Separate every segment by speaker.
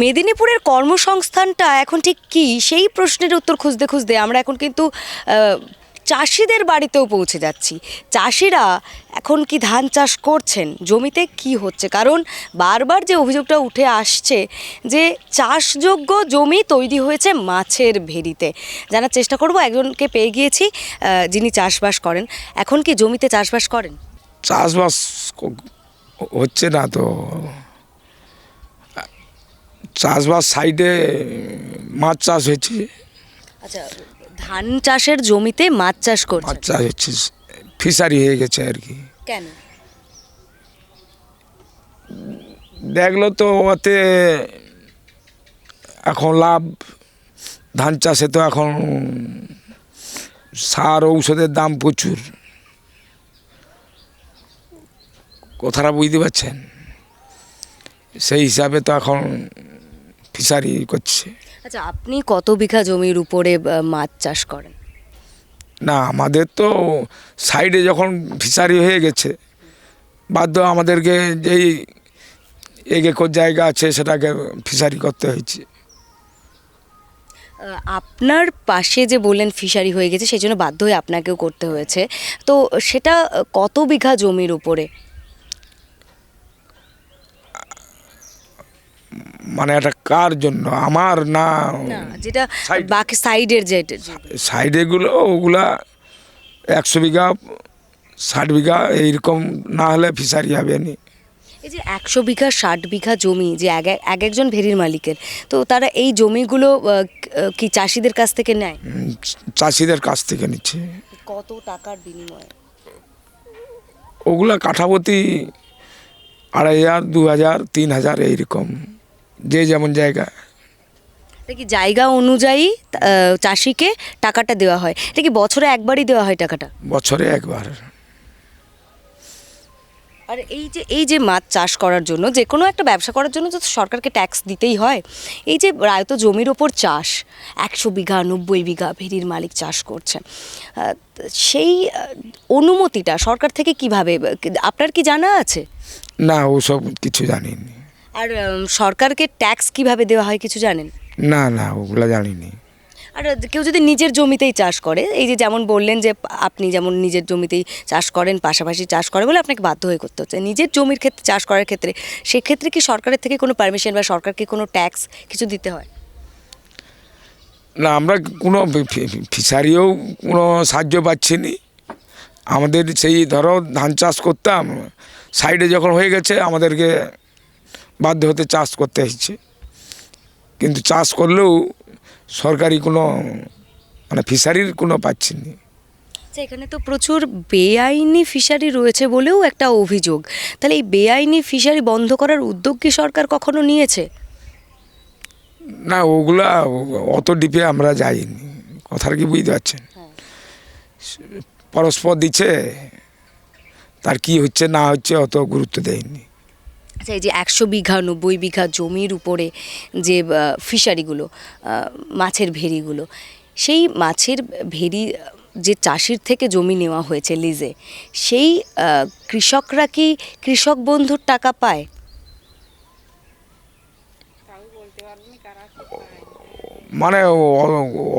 Speaker 1: মেদিনীপুরের কর্মসংস্থানটা এখন ঠিক কি? সেই প্রশ্নের উত্তর খুঁজতে খুঁজতে আমরা এখন কিন্তু চাষিদের বাড়িতেও পৌঁছে যাচ্ছি। চাষিরা এখন কি ধান চাষ করছেন? জমিতে কি হচ্ছে? কারণ বারবার যে অভিযোগটা উঠে আসছে যে চাষযোগ্য জমি তৈরি হয়েছে মাছের ভেরিতে জানার চেষ্টা করব, একজনকে পেয়ে গিয়েছি যিনি চাষবাস করেন। এখন কি জমিতে চাষবাস করেন?
Speaker 2: চাষবাস হচ্ছে না তো। চাষবাস সাইডে মাছ চাষ হয়েছে।
Speaker 1: আচ্ছা ধান চাষের জমিতে মাছ চাষ
Speaker 2: মাছ চাষ হচ্ছে ফিশারি হয়ে গেছে আর কি।
Speaker 1: কেন?
Speaker 2: দেখল তো ওতে এখন লাভ ধান চাষে তো এখন সার ঔষধের দাম প্রচুর। কথাটা বুঝতে পারছেন? সেই হিসাবে তো এখন ফিশারি করছে।
Speaker 1: আচ্ছা আপনি কত বিঘা জমির উপরে মাছ চাষ করেন?
Speaker 2: না আমাদের তো সাইডে যখন ফিশারি হয়ে গেছে বাধ্য আমাদেরকে যেই এক একর জায়গা আছে সেটাকে ফিশারি করতে হয়েছে।
Speaker 1: আপনার পাশে যে বললেন ফিশারি হয়ে গেছে সেই জন্য বাধ্য হয়ে আপনাকেও করতে হয়েছে। তো সেটা কত বিঘা জমির উপরে?
Speaker 2: মানে এটা কার জন্য? আমার না
Speaker 1: যেটা বাকি সাইডের যে
Speaker 2: সাইডেগুলো ওগুলা একশো বিঘা ষাট বিঘা এইরকম না হলে ফিশারি হবে নি।
Speaker 1: এই যে একশো বিঘা ষাট বিঘা জমি যে এক এক- এক একজন ভেরির মালিকের তো তারা এই জমিগুলো কি চাষিদের কাছ থেকে নেয়?
Speaker 2: চাষিদের কাছ থেকে নিচ্ছে।
Speaker 1: কত টাকার বিনিময়ে?
Speaker 2: ওগুলা কাঠাপতি আড়াই হাজার দু হাজার তিন হাজার এইরকম। যে যেমন জায়গা।
Speaker 1: এটা কি জায়গা অনুযায়ী চাষিকে টাকাটা দেওয়া হয়? এটা কি বছরে একবারই দেওয়া হয় টাকাটা?
Speaker 2: বছরে একবার।
Speaker 1: আর এই যে এই যে মাছ চাষ করার জন্য যে কোনো একটা ব্যবসা করার জন্য তো সরকারকে ট্যাক্স দিতেই হয় এই যে রায়ত জমির ওপর চাষ একশো বিঘা নব্বই বিঘা ভেরির মালিক চাষ করছে সেই অনুমতিটা সরকার থেকে কীভাবে আপনার কি জানা আছে?
Speaker 2: না ওসব কিছু জানিনি।
Speaker 1: আর উম, সরকারকে ট্যাক্স কীভাবে দেওয়া হয় কিছু জানেন?
Speaker 2: না না ওগুলা জানিনি।
Speaker 1: আর কেউ যদি নিজের জমিতেই চাষ করে এই যে যেমন বললেন যে আপনি যেমন নিজের জমিতেই চাষ করেন পাশাপাশি চাষ করে বলে আপনাকে বাধ্য হয়ে করতে হচ্ছে। নিজের জমির ক্ষেত্রে চাষ করার ক্ষেত্রে সেক্ষেত্রে কি সরকারের থেকে কোনো পারমিশন বা সরকারকে কোনো ট্যাক্স কিছু দিতে হয়?
Speaker 2: না আমরা কোনো ফি- ফি- ফিশারিও কোনো সাহায্য পাচ্ছি নি। আমাদের সেই ধরো ধান চাষ করতাম সাইডে যখন হয়ে গেছে আমাদেরকে বাধ্য হতে চাষ করতে হচ্ছে কিন্তু চাষ করলেও সরকারি কোনো মানে ফিশারির কোনো পাচ্ছি না।
Speaker 1: আচ্ছা এখানে তো প্রচুর বেআইনি ফিশারি রয়েছে বলেও একটা অভিযোগ। তাহলে এই বেআইনি ফিশারি বন্ধ করার উদ্যোগ কি সরকার কখনো নিয়েছে?
Speaker 2: না ওগুলা অত ডিপে আমরা যাইনি। কথার কি বুঝতে পারছেন? পরস্পর দিচ্ছে তার কি হচ্ছে না হচ্ছে অত গুরুত্ব দেয়নি।
Speaker 1: আচ্ছা এই যে একশো বিঘা নব্বই বিঘা জমির উপরে যে ফিশারিগুলো মাছের ভেরিগুলো সেই মাছের ভেরি যে চাষির থেকে জমি নেওয়া হয়েছে লিজে সেই কৃষকরা কি কৃষক বন্ধুর টাকা পায়?
Speaker 2: মানে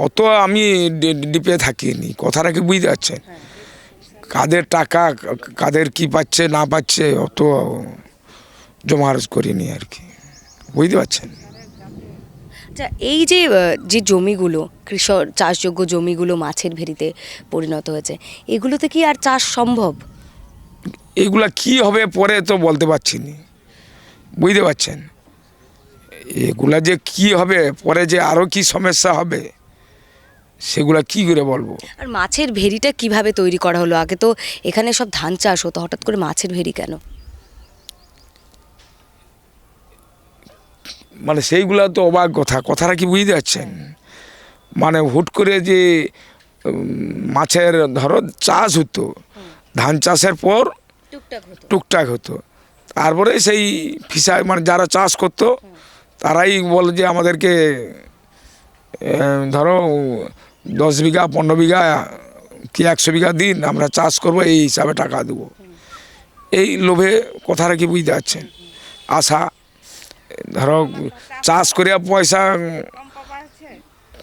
Speaker 2: অত আমি ডি- ডিপে থাকিনি কথাটা কি বুঝতে পারছেন? কাদের টাকা কাদের কি পাচ্ছে না পাচ্ছে অত জমার করিনি আর কি। বুঝতে পারছেন?
Speaker 1: আচ্ছা এই যে যে জমিগুলো কৃষক চাষযোগ্য জমিগুলো মাছের ভেরিতে পরিণত হয়েছে এগুলোতে কি আর চাষ সম্ভব?
Speaker 2: এগুলা কি হবে পরে তো বলতে পারছি না। বুঝতে পারছেন? এগুলা যে কি হবে পরে যে আরও কি সমস্যা হবে সেগুলা কি করে বলব?
Speaker 1: আর মাছের ভেরিটা কীভাবে তৈরি করা হলো? আগে তো এখানে সব ধান চাষ হতো হঠাৎ করে মাছের ভেরি কেন?
Speaker 2: মানে সেইগুলা তো অবাক কথা। কথাটা কি বুঝতে পারছেন? মানে হুট করে যে মাছের ধরো চাষ হতো ধান চাষের পর
Speaker 1: টুকটাক হতো।
Speaker 2: তারপরে সেই ফিশার মানে যারা চাষ করতো তারাই বলে যে আমাদেরকে ধরো দশ বিঘা পনেরো বিঘা কি একশো বিঘা দিন আমরা চাষ করব এই হিসাবে টাকা দেবো। এই লোভে কথাটা কি বুঝতে পারছেন? আশা ধরো চাষ করে পয়সা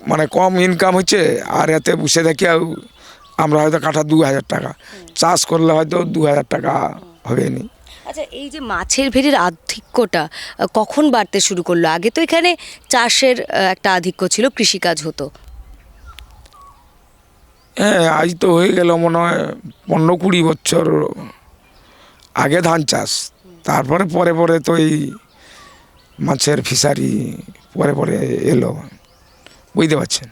Speaker 2: মানে কম ইনকাম হচ্ছে আর এতে বসে আর আমরা হয়তো কাঠা দু হাজার টাকা। চাষ করলে হয়তো দু হাজার টাকা হবে নি
Speaker 1: আচ্ছা এই যে মাছের ভেড়ির আধিক্যটা কখন বাড়তে শুরু করল? আগে তো এখানে চাষের একটা আধিক্য ছিল কৃষিকাজ হতো।
Speaker 2: হ্যাঁ আজ তো হয়ে গেল মনে হয় পনেরো কুড়ি বছর আগে ধান চাষ তারপরে পরে পরে তো এই মাছের ফিশারি পরে পরে এলো। বুঝতে পারছেন?